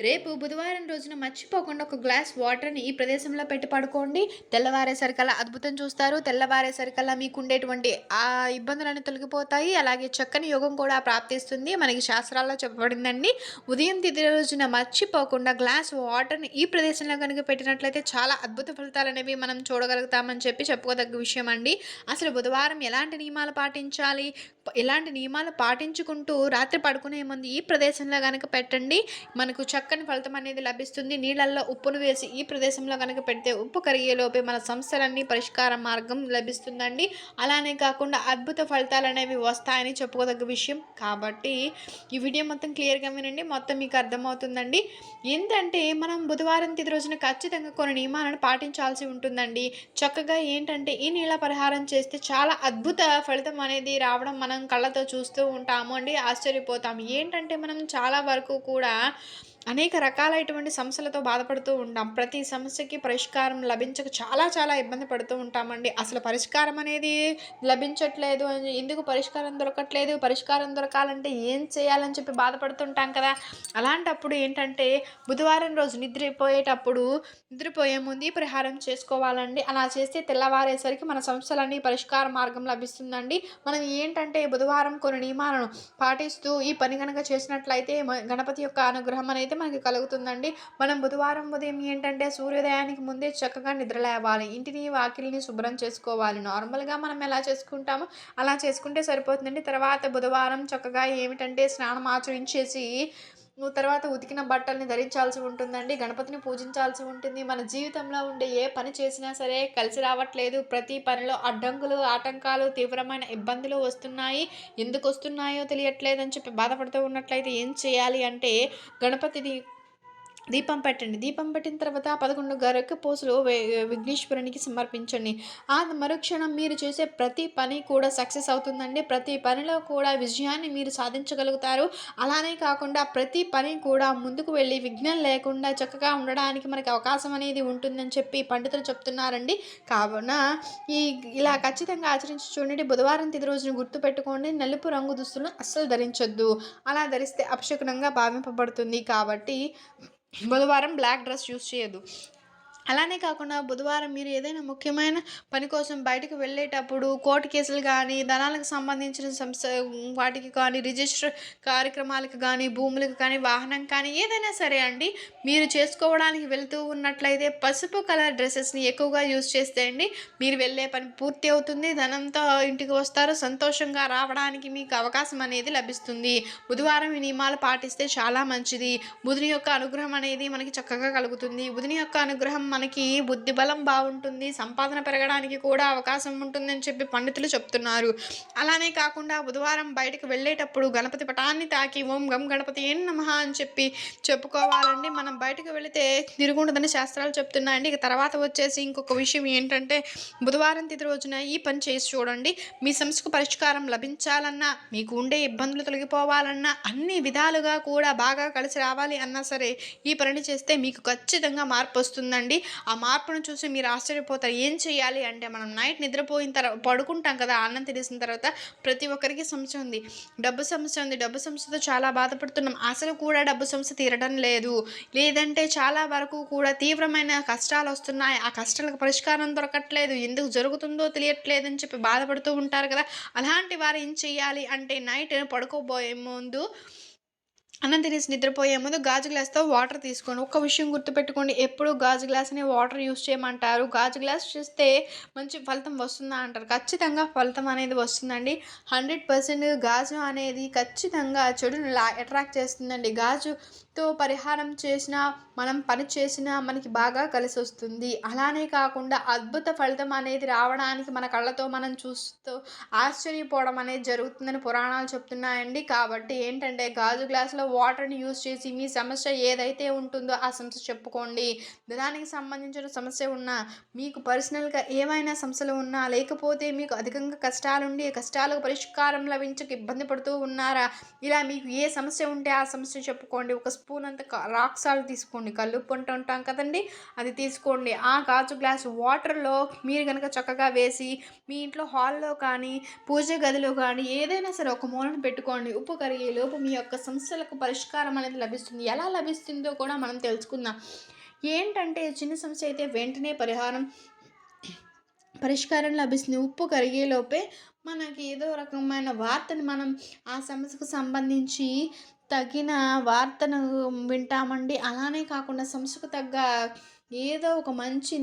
రేపు బుధవారం రోజున మర్చిపోకుండా ఒక గ్లాస్ వాటర్ని ఈ ప్రదేశంలో పెట్టి పడుకోండి. తెల్లవారేసరికల్లా అద్భుతం చూస్తారు. తెల్లవారేసరికల్లా మీకు ఉండేటువంటి ఆ ఇబ్బందులన్నీ తొలగిపోతాయి. అలాగే చక్కని యోగం కూడా ప్రాప్తిస్తుంది. మనకి శాస్త్రాల్లో చెప్పబడిందండి. ఉదయం తిథి రోజున మర్చిపోకుండా గ్లాస్ వాటర్ని ఈ ప్రదేశంలో కనుక పెట్టినట్లయితే చాలా అద్భుత ఫలితాలు అనేవి మనం చూడగలుగుతామని చెప్పి చెప్పుకోదగ్గ విషయం అండి అసలు బుధవారం ఎలాంటి నియమాలు పాటించాలి? ఎలాంటి నియమాలు పాటించుకుంటూ రాత్రి పడుకునే ముందు ఈ ప్రదేశంలో కనుక పెట్టండి. మనకు చక్క చక్కని ఫలితం అనేది లభిస్తుంది. నీళ్ళల్లో ఉప్పును వేసి ఈ ప్రదేశంలో కనుక పెడితే ఉప్పు కరిగేలోపే మన సమస్యలన్నీ పరిష్కార మార్గం లభిస్తుందండి. అలానే కాకుండా అద్భుత ఫలితాలు అనేవి వస్తాయని చెప్పుకోదగ్గ విషయం. కాబట్టి ఈ వీడియో మొత్తం క్లియర్గా వినండి. మొత్తం మీకు అర్థమవుతుందండి. ఏంటంటే మనం బుధవారం తిది రోజున ఖచ్చితంగా కొన్ని నియమాలను పాటించాల్సి ఉంటుందండి. చక్కగా ఏంటంటే ఈ నీళ్ళ పరిహారం చేస్తే చాలా అద్భుత ఫలితం అనేది రావడం మనం కళ్ళతో చూస్తూ ఉంటాము అండి. ఆశ్చర్యపోతాము. ఏంటంటే మనం చాలా వరకు కూడా అనేక రకాలైనటువంటి సమస్యలతో బాధపడుతూ ఉంటాం. ప్రతి సమస్యకి పరిష్కారం లభించక చాలా చాలా ఇబ్బంది పడుతూ ఉంటామండి. అసలు పరిష్కారం అనేది లభించట్లేదు అని ఎందుకు పరిష్కారం దొరకట్లేదు? పరిష్కారం దొరకాలంటే ఏం చేయాలని చెప్పి బాధపడుతుంటాం కదా. అలాంటప్పుడు ఏంటంటే బుధవారం రోజు నిద్రపోయేటప్పుడు నిద్రపోయే ముందు పరిహారం చేసుకోవాలండి. అలా చేస్తే తెల్లవారేసరికి మన సమస్యలన్నీ పరిష్కార మార్గం లభిస్తుందండి. మనం ఏంటంటే బుధవారం కొన్ని నియమాలను పాటిస్తూ ఈ పని కనుక చేసినట్లయితే గణపతి యొక్క అనుగ్రహం అనేది అయితే మనకి కలుగుతుందండి. మనం బుధవారం ఉదయం ఏంటంటే సూర్యోదయానికి ముందే చక్కగా నిద్రలేవాలి ఇంటిని వాకిలిని శుభ్రం చేసుకోవాలి. నార్మల్గా మనం ఎలా చేసుకుంటామో అలా చేసుకుంటే సరిపోతుందండి. తర్వాత బుధవారం చక్కగా ఏమిటంటే స్నానం ఆచరించేసి నువ్వు తర్వాత ఉతికిన బట్టల్ని ధరించాల్సి ఉంటుందండి గణపతిని పూజించాల్సి ఉంటుంది. మన జీవితంలో ఉండే ఏ పని చేసినా సరే కలిసి రావట్లేదు. ప్రతి పనిలో అడ్డంకులు ఆటంకాలు తీవ్రమైన ఇబ్బందులు వస్తున్నాయి. ఎందుకు వస్తున్నాయో తెలియట్లేదని చెప్పి బాధపడుతూ ఉన్నట్లయితే ఏం చేయాలి అంటే గణపతిని దీపం పెట్టండి. దీపం పెట్టిన తర్వాత పదకొండు గరక పోసులు విఘ్నేశ్వరునికి సమర్పించండి. ఆ మరుక్షణం మీరు చేసే ప్రతి పని కూడా సక్సెస్ అవుతుందండి. ప్రతి పనిలో కూడా విజయాన్ని మీరు సాధించగలుగుతారు. అలానే కాకుండా ప్రతి పని కూడా ముందుకు వెళ్ళి విఘ్నం లేకుండా చక్కగా ఉండడానికి మనకి అవకాశం అనేది ఉంటుందని చెప్పి పండితులు చెప్తున్నారండి. కావున ఈ ఇలా ఖచ్చితంగా ఆచరించి చూడండి. బుధవారం తిది రోజున గుర్తుపెట్టుకోండి. నలుపు రంగు దుస్తులను అస్సలు ధరించొద్దు. అలా ధరిస్తే అపశకునంగా భావింపబడుతుంది. కాబట్టి బుధవారం బ్లాక్ డ్రెస్ యూస్ చేయదు. అలానే కాకుండా బుధవారం మీరు ఏదైనా ముఖ్యమైన పని కోసం బయటకు వెళ్ళేటప్పుడు కోర్టు కేసులు కానీ ధనాలకు సంబంధించిన సంస్థ వాటికి కానీ రిజిస్టర్ కార్యక్రమాలకు కానీ భూములకు కానీ వాహనం కానీ ఏదైనా సరే అండి మీరు చేసుకోవడానికి వెళ్తూ ఉన్నట్లయితే పసుపు కలర్ డ్రెస్సెస్ని ఎక్కువగా యూజ్ చేస్తే అండి మీరు వెళ్ళే పని పూర్తి అవుతుంది. ధనంతో ఇంటికి వస్తారు. సంతోషంగా రావడానికి మీకు అవకాశం అనేది లభిస్తుంది. బుధవారం ఈ నియమాలు పాటిస్తే చాలా మంచిది. బుధుని యొక్క అనుగ్రహం అనేది మనకి చక్కగా కలుగుతుంది. బుధుని యొక్క అనుగ్రహం మనకి బుద్ధి బలం బాగుంటుంది సంపాదన పెరగడానికి కూడా అవకాశం ఉంటుందని చెప్పి పండితులు చెప్తున్నారు. అలానే కాకుండా బుధవారం బయటకు వెళ్ళేటప్పుడు గణపతి పటాన్ని తాకి ఓం గం గణపతి ఏం నమహ అని చెప్పి చెప్పుకోవాలండి. మనం బయటకు వెళితే తిరుగుండదని శాస్త్రాలు చెప్తున్నాయండి. ఇక తర్వాత వచ్చేసి ఇంకొక విషయం ఏంటంటే బుధవారం తిది రోజున ఈ పని చేసి చూడండి. మీ సమస్యకు పరిష్కారం లభించాలన్నా మీకు ఉండే ఇబ్బందులు తొలగిపోవాలన్నా అన్ని విధాలుగా కూడా బాగా కలిసి రావాలి అన్నా సరే ఈ పని చేస్తే మీకు ఖచ్చితంగా మార్పు వస్తుందండి. ఆ మార్పును చూసి మీరు ఆశ్చర్యపోతారు. ఏం చేయాలి అంటే మనం నైట్ నిద్రపోయిన తర్వాత పడుకుంటాం కదా ఆనందం తెలిసిన తర్వాత ప్రతి ఒక్కరికి సమస్య ఉంది. డబ్బు సమస్య ఉంది. డబ్బు సమస్యతో చాలా బాధపడుతున్నాం. అసలు కూడా డబ్బు సమస్య తీరడం లేదు. లేదంటే చాలా వరకు కూడా తీవ్రమైన కష్టాలు వస్తున్నాయి. ఆ కష్టాలకు పరిష్కారం దొరకట్లేదు. ఎందుకు జరుగుతుందో తెలియట్లేదు అని చెప్పి బాధపడుతూ ఉంటారు కదా. అలాంటి వారు ఏం చేయాలి అంటే నైట్ పడుకోబోయే ముందు అన్నం తినేసి నిద్రపోయే ముందు గాజు గ్లాస్తో వాటర్ తీసుకోండి. ఒక్క విషయం గుర్తుపెట్టుకోండి. ఎప్పుడు గాజు గ్లాస్ని వాటర్ యూస్ చేయమంటారు. గాజు గ్లాస్ చేస్తే మంచి ఫలితం వస్తుందా అంటారు. ఖచ్చితంగా ఫలితం అనేది వస్తుందండి. హండ్రెడ్ పర్సెంట్ గాజు అనేది ఖచ్చితంగా చెడుని అట్రాక్ట్ చేస్తుందండి. గాజుతో పరిహారం చేసిన మనం పని చేసినా మనకి బాగా కలిసి వస్తుంది. అలానే కాకుండా అద్భుత ఫలితం అనేది రావడానికి మన కళ్ళతో మనం చూస్తూ ఆశ్చర్యపోవడం అనేది జరుగుతుందని పురాణాలు చెప్తున్నాయండి. కాబట్టి ఏంటంటే గాజు గ్లాసులో వాటర్ని యూస్ చేసి మీ సమస్య ఏదైతే ఉంటుందో ఆ సమస్య చెప్పుకోండి. దానికి సంబంధించిన సమస్య ఉన్నా మీకు పర్సనల్గా ఏమైనా సమస్యలు ఉన్నా లేకపోతే మీకు అధికంగా కష్టాలుండి కష్టాలకు పరిష్కారం లభించక ఇబ్బంది పడుతూ ఉన్నారా ఇలా మీకు ఏ సమస్య ఉంటే ఆ సమస్య చెప్పుకోండి. ఒక స్పూన్ అంత రాక్ సాల్ట్ తీసుకోండి. కల్లుప్పు అంటూ ఉంటాం కదండి అది తీసుకోండి. ఆ గాజు గ్లాస్ వాటర్లో మీరు కనుక చక్కగా వేసి మీ ఇంట్లో హాల్లో కానీ పూజ గదిలో కానీ ఏదైనా సరే ఒక మూలను పెట్టుకోండి. ఉప్పు కరిగే లోపు మీ యొక్క సమస్యలకు పరిష్కారం అనేది లభిస్తుంది. ఎలా లభిస్తుందో కూడా మనం తెలుసుకుందాం. ఏంటంటే చిన్న సమస్య అయితే వెంటనే పరిహారం పరిష్కారం లభిస్తుంది. ఉప్పు కరిగేలోపే మనకి ఏదో రకమైన వార్తని మనం ఆ సమస్యకు సంబంధించి తగిన వార్తను వింటామండి. అలానే కాకుండా సమస్యకు తగ్గ ఏదో ఒక మంచి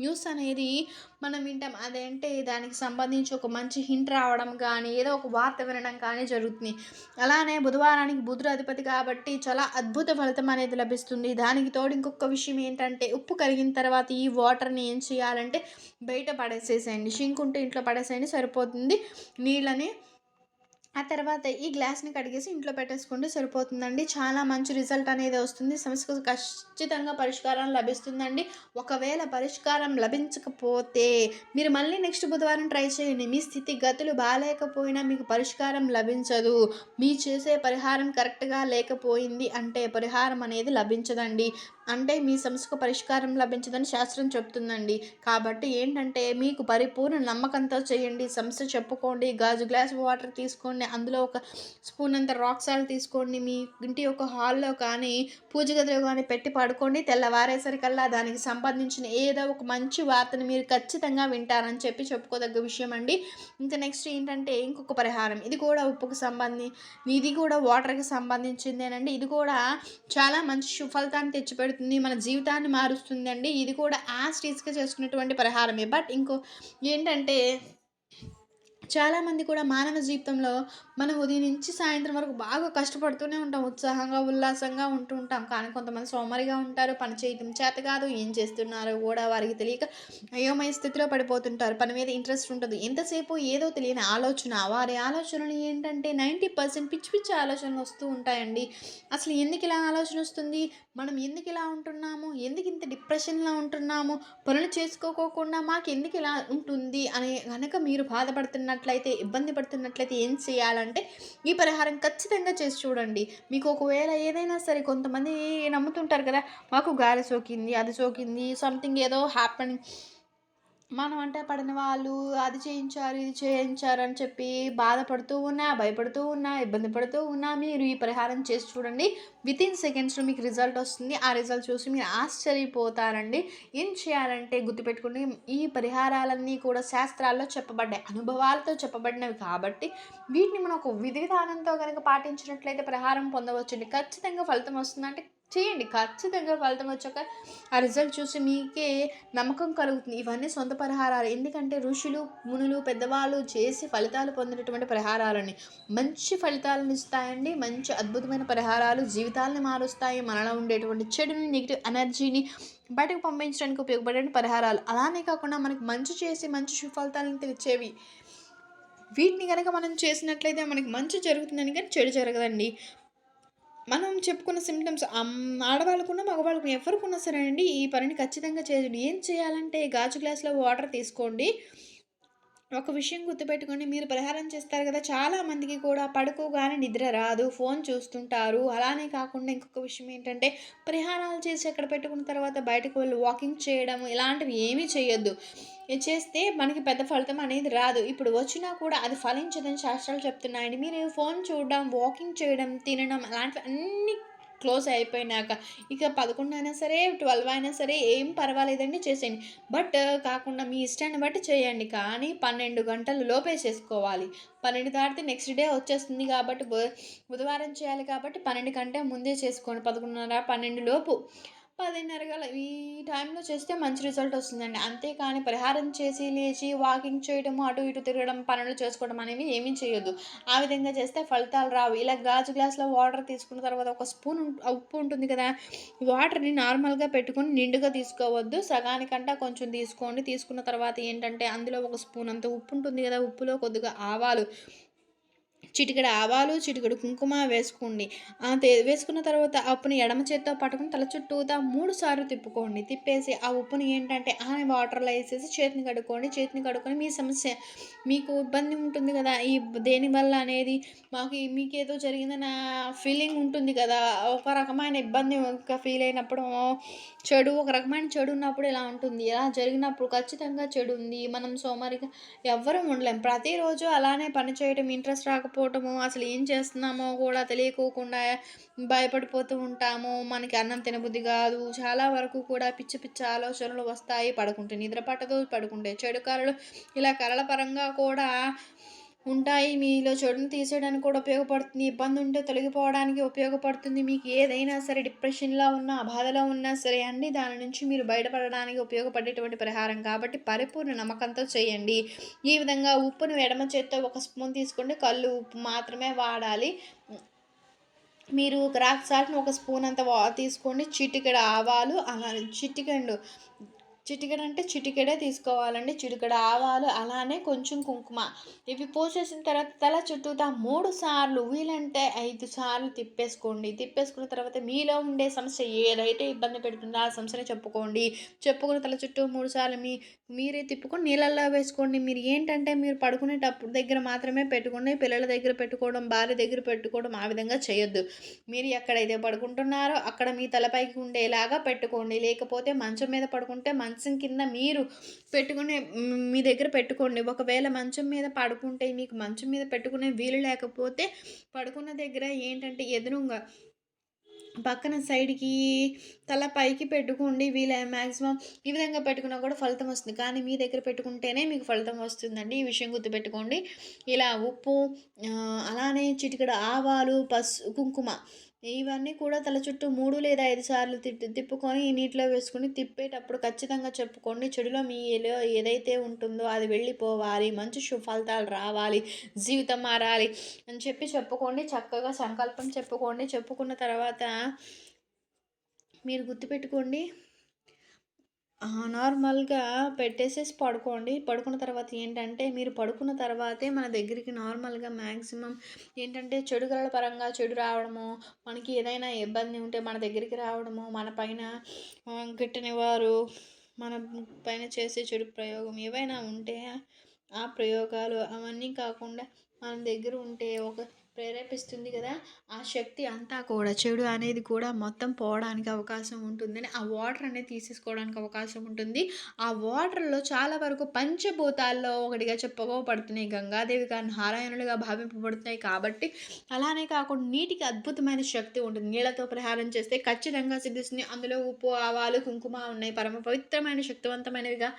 న్యూస్ అనేది మనం వింటాం. అదేంటే దానికి సంబంధించి ఒక మంచి హింట్ రావడం కానీ ఏదో ఒక వార్త వినడం కానీ జరుగుతుంది. అలానే బుధవారానికి బుధుడు అధిపతి కాబట్టి చాలా అద్భుత ఫలితం అనేది లభిస్తుంది. దానికి తోడు ఇంకొక విషయం ఏంటంటే ఉప్పు కరిగిన తర్వాత ఈ వాటర్ని ఏం చేయాలంటే బయట పడేసేసేయండి. షింక్ ఉంటే ఇంట్లో పడేసేయండి సరిపోతుంది. నీళ్ళని ఆ తర్వాత ఈ గ్లాస్ని కడిగేసి ఇంట్లో పెట్టేసుకుంటే సరిపోతుందండి. చాలా మంచి రిజల్ట్ అనేది వస్తుంది. సమస్యకు ఖచ్చితంగా పరిష్కారం లభిస్తుందండి. ఒకవేళ పరిష్కారం లభించకపోతే మీరు మళ్ళీ నెక్స్ట్ బుధవారం ట్రై చేయండి. మీ స్థితి గతులు బాగాలేకపోయినా మీకు పరిష్కారం లభించదు. మీ చేసే పరిహారం కరెక్ట్గా లేకపోయింది అంటే పరిహారం అనేది లభించదండి. అంటే మీ సమస్యకు పరిష్కారం లభించదని శాస్త్రం చెప్తుందండి. కాబట్టి ఏంటంటే మీకు పరిపూర్ణ నమ్మకంతో చేయండి. సమస్య చెప్పుకోండి. గాజు గ్లాస్ వాటర్ తీసుకోండి. అందులో ఒక స్పూన్ అంత రాక్ సాల్ట్ తీసుకోండి. మీ ఇంటి యొక్క హాల్లో కానీ పూజ గదిలో కానీ పెట్టి పడుకోండి. తెల్లవారేసరికల్లా దానికి సంబంధించిన ఏదో ఒక మంచి వార్తను మీరు ఖచ్చితంగా వింటారని చెప్పి చెప్పుకోదగ్గ విషయం అండి ఇంకా నెక్స్ట్ ఏంటంటే ఇంకొక పరిహారం. ఇది కూడా ఉప్పుకు సంబంధి ఇది కూడా వాటర్కి సంబంధించిందేనండి. ఇది కూడా చాలా మంచి సుఫలితాన్ని తెచ్చిపెడుతుంది. మన జీవితాన్ని మారుస్తుందండి. ఇది కూడా యాస్టీస్గా చేసుకున్నటువంటి పరిహారమే. బట్ ఇంకో ఏంటంటే చాలామంది కూడా మానవ జీవితంలో మనం ఉదయం నుంచి సాయంత్రం వరకు బాగా కష్టపడుతూనే ఉంటాం ఉత్సాహంగా ఉల్లాసంగా ఉంటూ ఉంటాం. కానీ కొంతమంది సోమరిగా ఉంటారు పని చేయడం చేత కాదు ఏం చేస్తున్నారో కూడా వారికి తెలియక అయోమయ స్థితిలో పడిపోతుంటారు. పని మీద ఇంట్రెస్ట్ ఉంటుంది. ఎంతసేపు ఏదో తెలియని ఆలోచన వారి ఆలోచనలు ఏంటంటే నైంటీ పర్సెంట్ పిచ్చి పిచ్చి ఆలోచనలు వస్తూ ఉంటాయండి. అసలు ఎందుకు ఇలా ఆలోచన వస్తుంది? మనం ఎందుకు ఇలా ఉంటున్నాము? ఎందుకు ఇంత డిప్రెషన్లో ఉంటున్నాము? పనులు చేసుకోకోకుండా మాకు ఎందుకు ఇలా ఉంటుంది? అని కనుక మీరు పడుతున్నట్లయితే ఇబ్బంది పడుతున్నట్లయితే ఏం చేయాలంటే ఈ పరిహారం ఖచ్చితంగా చేసి చూడండి. మీకు ఒకవేళ ఏదైనా సరే కొంతమంది నమ్ముతుంటారు కదా మాకు గాలి సోకింది అది సోకింది సంథింగ్ ఏదో హ్యాపెన్ మనం అంటే పడిన వాళ్ళు అది చేయించారు ఇది చేయించారు అని చెప్పి బాధపడుతూ ఉన్నా భయపడుతూ ఉన్నా ఇబ్బంది పడుతూ ఉన్నా మీరు ఈ పరిహారం చేసి చూడండి. విత్ ఇన్ సెకండ్స్లో మీకు రిజల్ట్ వస్తుంది. ఆ రిజల్ట్ చూసి మీరు ఆశ్చర్యపోతారండి. ఏం చేయాలంటే గుర్తుపెట్టుకుని ఈ పరిహారాలన్నీ కూడా శాస్త్రాల్లో చెప్పబడ్డాయి అనుభవాలతో చెప్పబడినవి కాబట్టి వీటిని మనం ఒక విధి విధానంతో కనుక పాటించినట్లయితే పరిహారం పొందవచ్చండి. ఖచ్చితంగా ఫలితం వస్తుందంటే చేయండి. ఖచ్చితంగా ఫలితం వచ్చాక ఆ రిజల్ట్ చూసి మీకే నమ్మకం కలుగుతుంది. ఇవన్నీ సొంత పరిహారాలు. ఎందుకంటే ఋషులు మునులు పెద్దవాళ్ళు చేసి ఫలితాలు పొందినటువంటి పరిహారాలని మంచి ఫలితాలను ఇస్తాయండి. మంచి అద్భుతమైన పరిహారాలు జీవితాలను మారుస్తాయి. మనలో ఉండేటువంటి చెడుని నెగిటివ్ ఎనర్జీని బయటకు పంపించడానికి ఉపయోగపడే పరిహారాలు. అలానే కాకుండా మనకి మంచి చేసి మంచి సుఫలితాలను తెచ్చేవి వీటిని కనుక మనం చేసినట్లయితే మనకి మంచి జరుగుతుందని కానీ చెడు జరగదండి. మనం చెప్పుకున్న సిమ్టమ్స్ ఆడవాళ్ళకున్న మగవాళ్ళకు ఎవరికున్నా సరే అండి ఈ పనిని ఖచ్చితంగా చేయండి. ఏం చేయాలంటే గాజు గ్లాస్లో వాటర్ తీసుకోండి. ఒక విషయం గుర్తుపెట్టుకోండి మీరు పరిహారం చేస్తారు కదా చాలా మందికి కూడా పడుకోగానే నిద్ర రాదు ఫోన్ చూస్తుంటారు. అలానే కాకుండా ఇంకొక విషయం ఏంటంటే పరిహారాలు చేసి అక్కడ పెట్టుకున్న తర్వాత బయటకు వెళ్ళి వాకింగ్ చేయడం ఇలాంటివి ఏమీ చేయొద్దు. చేస్తే మనకి పెద్ద ఫలితం అనేది రాదు. ఇప్పుడు వచ్చినా కూడా అది ఫలించదని శాస్త్రాలు చెప్తున్నాయండి. మీరు ఫోన్ చూడడం వాకింగ్ చేయడం తినడం అలాంటివి అన్ని క్లోజ్ అయిపోయినాక ఇక పదకొండు అయినా సరే ట్వెల్వ్ అయినా సరే ఏం పర్వాలేదండి చేసేయండి. బట్ కాకుండా మీ ఇష్టాన్ని బట్టి చేయండి. కానీ పన్నెండు గంటలు లోపే చేసుకోవాలి పన్నెండు దాటితే నెక్స్ట్ డే వచ్చేస్తుంది కాబట్టి బు- బుధవారం చేయాలి కాబట్టి పన్నెండు కంటే ముందే చేసుకోండి. పదకొండున్నర పన్నెండు లోపు. పదిన్నర గల ఈ టైంలో చేస్తే మంచి రిజల్ట్ వస్తుందండి. అంతేకాని పరిహారం చేసి లేచి వాకింగ్ చేయడం అటు ఇటు తిరగడం పనులు చేసుకోవడం అనేవి ఏమీ చేయొద్దు. ఆ విధంగా చేస్తే ఫలితాలు రావు. ఇలా గాజు గ్లాస్లో వాటర్ తీసుకున్న తర్వాత ఒక స్పూన్ ఉప్పు ఉంటుంది కదా వాటర్ని నార్మల్గా పెట్టుకుని నిండుగా తీసుకోవద్దు. సగానికంటే కొంచెం తీసుకోండి. తీసుకున్న తర్వాత ఏంటంటే అందులో ఒక స్పూన్ అంత ఉప్పు ఉంటుంది కదా ఉప్పులో కొద్దిగా ఆవాలు చిటికెడు ఆవాలు చిటికెడు కుంకుమ వేసుకోండి. ఆ వేసుకున్న తర్వాత ఆ ఉప్పుని ఎడమ చేత్తో పట్టుకుని తల చుట్టూతా మూడు సార్లు తిప్పుకోండి. తిప్పేసి ఆ ఉప్పుని ఏంటంటే ఆ వాటర్లో వేసేసి చేతిని కడుక్కోండి. చేతిని కడుక్కొని మీ సమస్య మీకు ఇబ్బంది ఉంటుంది కదా ఈ దేనివల్ల అనేది మాకు మీకు ఏదో జరిగిందన్న ఫీలింగ్ ఉంటుంది కదా. ఒక రకమైన ఇబ్బంది ఒక ఫీల్ అయినప్పుడు చెడు ఒక రకమైన చెడు ఉన్నప్పుడు ఇలా ఉంటుంది. ఇలా జరిగినప్పుడు ఖచ్చితంగా చెడు ఉంది. మనం సోమరిగా ఎవ్వరూ ఉండలేం. ప్రతిరోజు అలానే పని చేయడం ఇంట్రెస్ట్ రాకపోతే నిద్రపోవటము అసలు ఏం చేస్తున్నామో కూడా తెలియకోకుండా భయపడిపోతూ ఉంటాము. మనకి అన్నం తినబుద్ధి కాదు. చాలా వరకు కూడా పిచ్చి పిచ్చి ఆలోచనలు వస్తాయి పడుకుంటే నిద్ర పట్టదు పడుకుంటే. చెడు కళలు ఇలా కళల పరంగా కూడా ఉంటాయి. మీలో చెడును తీసేయడానికి కూడా ఉపయోగపడుతుంది. ఇబ్బంది ఉంటే తొలగిపోవడానికి ఉపయోగపడుతుంది. మీకు ఏదైనా సరే డిప్రెషన్లో ఉన్నా బాధలో ఉన్నా సరే అండి దాని నుంచి మీరు బయటపడడానికి ఉపయోగపడేటువంటి పరిహారం. కాబట్టి పరిపూర్ణ నమ్మకంతో చేయండి. ఈ విధంగా ఉప్పును ఎడమ చేత్తో ఒక స్పూన్ తీసుకోండి కళ్ళు ఉప్పు మాత్రమే వాడాలి. మీరు క్రాక్ సాల్ట్ని ఒక స్పూన్ అంత తీసుకోండి చిటికెడ ఆవాలు అలా చిటికెండు చిటికెడు అంటే చిటికెడే తీసుకోవాలండి. చిటికెడు ఆవాలు అలానే కొంచెం కుంకుమ. ఇవి పోసేసిన తర్వాత తల చుట్టూతా మూడు సార్లు వీలంటే ఐదు సార్లు తిప్పేసుకోండి. తిప్పేసుకున్న తర్వాత మీలో ఉండే సమస్య ఏదైతే ఇబ్బంది పెడుతుందో ఆ సమస్యని చెప్పుకోండి. చెప్పుకున్న తల చుట్టూ మూడు సార్లు మీ మీరే తిప్పుకొని నీళ్ళల్లో వేసుకోండి. మీరు ఏంటంటే మీరు పడుకునేటప్పుడు దగ్గర మాత్రమే పెట్టుకోండి. పిల్లల దగ్గర పెట్టుకోవడం భార్య దగ్గర పెట్టుకోవడం ఆ విధంగా చేయొద్దు. మీరు ఎక్కడైతే పడుకుంటున్నారో అక్కడ మీ తలపైకి ఉండేలాగా పెట్టుకోండి. లేకపోతే మంచం మీద పడుకుంటే మంచం మంచం కింద మీరు పెట్టుకునే మీ దగ్గర పెట్టుకోండి. ఒకవేళ మంచం మీద పడుకుంటే మీకు మంచం మీద పెట్టుకునే వీలు లేకపోతే పడుకున్న దగ్గర ఏంటంటే ఎదురుగా పక్కన సైడ్కి తల పైకి పెట్టుకోండి. వీళ్ళ మ్యాక్సిమం ఈ విధంగా పెట్టుకున్నా కూడా ఫలితం వస్తుంది. కానీ మీ దగ్గర పెట్టుకుంటేనే మీకు ఫలితం వస్తుందండి. ఈ విషయం గుర్తుపెట్టుకోండి. ఇలా ఉప్పు అలానే చిటికడ ఆవాలు పసు కుంకుమ ఇవన్నీ కూడా తల చుట్టూ మూడు లేదా ఐదు సార్లు తిప్పి తిప్పుకొని నీటిలో వేసుకొని తిప్పేటప్పుడు ఖచ్చితంగా చెప్పుకోండి. చెడులో మీ ఏదైతే ఉంటుందో అది వెళ్ళిపోవాలి. మంచి సుఫలితాలు రావాలి. జీవితం మారాలి అని చెప్పి చెప్పుకోండి. చక్కగా సంకల్పం చెప్పుకోండి. చెప్పుకున్న తర్వాత మీరు గుర్తుపెట్టుకోండి. నార్మల్గా పెట్టేసేసి పడుకోండి. పడుకున్న తర్వాత ఏంటంటే మీరు పడుకున్న తర్వాతే మన దగ్గరికి నార్మల్గా మ్యాక్సిమం ఏంటంటే చెడు గల పరంగా చెడు రావడము మనకి ఏదైనా ఇబ్బంది ఉంటే మన దగ్గరికి రావడము మన పైన గిట్టనివారు మన పైన చేసే చెడు ప్రయోగం ఏవైనా ఉంటే ఆ ప్రయోగాలు అవన్నీ కాకుండా మన దగ్గర ఉంటే ఒక ప్రేరేపిస్తుంది కదా ఆ శక్తి అంతా కూడా చెడు అనేది కూడా మొత్తం పోవడానికి అవకాశం ఉంటుందని ఆ వాటర్ అనేది తీసేసుకోవడానికి అవకాశం ఉంటుంది. ఆ వాటర్లో చాలా వరకు పంచభూతాల్లో ఒకటిగా చెప్పుకోబడుతున్నాయి గంగాదేవిగా నారాయణులుగా భావింపబడుతున్నాయి కాబట్టి అలానే కాకుండా నీటికి అద్భుతమైన శక్తి ఉంటుంది. నీళ్ళతో ప్రహారం చేస్తే ఖచ్చితంగా సిద్ధిస్తుంది. అందులో ఉప్పు ఆవాలు కుంకుమ ఉన్నాయి. పరమ పవిత్రమైన శక్తివంతమైనవిగా.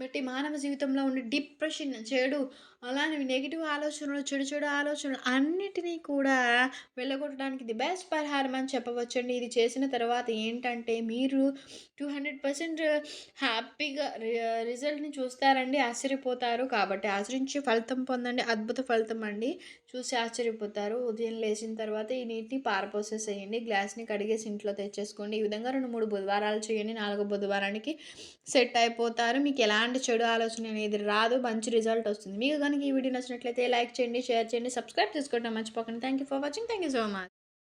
బట్టి మానవ జీవితంలో ఉండే డిప్రెషన్ చెడు అలానే నెగిటివ్ ఆలోచనలు చెడు చెడు ఆలోచనలు అన్నిటినీ కూడా వెళ్ళగొట్టడానికి ది బెస్ట్ పరిహారం అని చెప్పవచ్చండి. ఇది చేసిన తర్వాత ఏంటంటే మీరు టూ హండ్రెడ్ పర్సెంట్ హ్యాపీగా రిజల్ట్ని చూస్తారండి. ఆశ్చర్యపోతారు. కాబట్టి ఆశ్రయించి ఫలితం పొందండి. అద్భుత ఫలితం అండి. చూసి ఆశ్చర్యపోతారు. ఉదయం లేచిన తర్వాత ఈ నీటిని పారపోసేసేయండి. గ్లాస్ని కడిగేసి ఇంట్లో తెచ్చేసుకోండి. ఈ విధంగా రెండు మూడు బుధవారాలు చేయండి. నాలుగో బుధవారానికి సెట్ అయిపోతారు. మీకు ఎలాంటి చెడు ఆలోచన అనేది రాదు. మంచి రిజల్ట్ వస్తుంది. మీకు కనుక ఈ వీడియో నచ్చినట్లయితే లైక్ చేయండి షేర్ చేయండి సబ్స్క్రైబ్ చేసుకోవడం మర్చిపోకండి. Thank you for watching thank you so much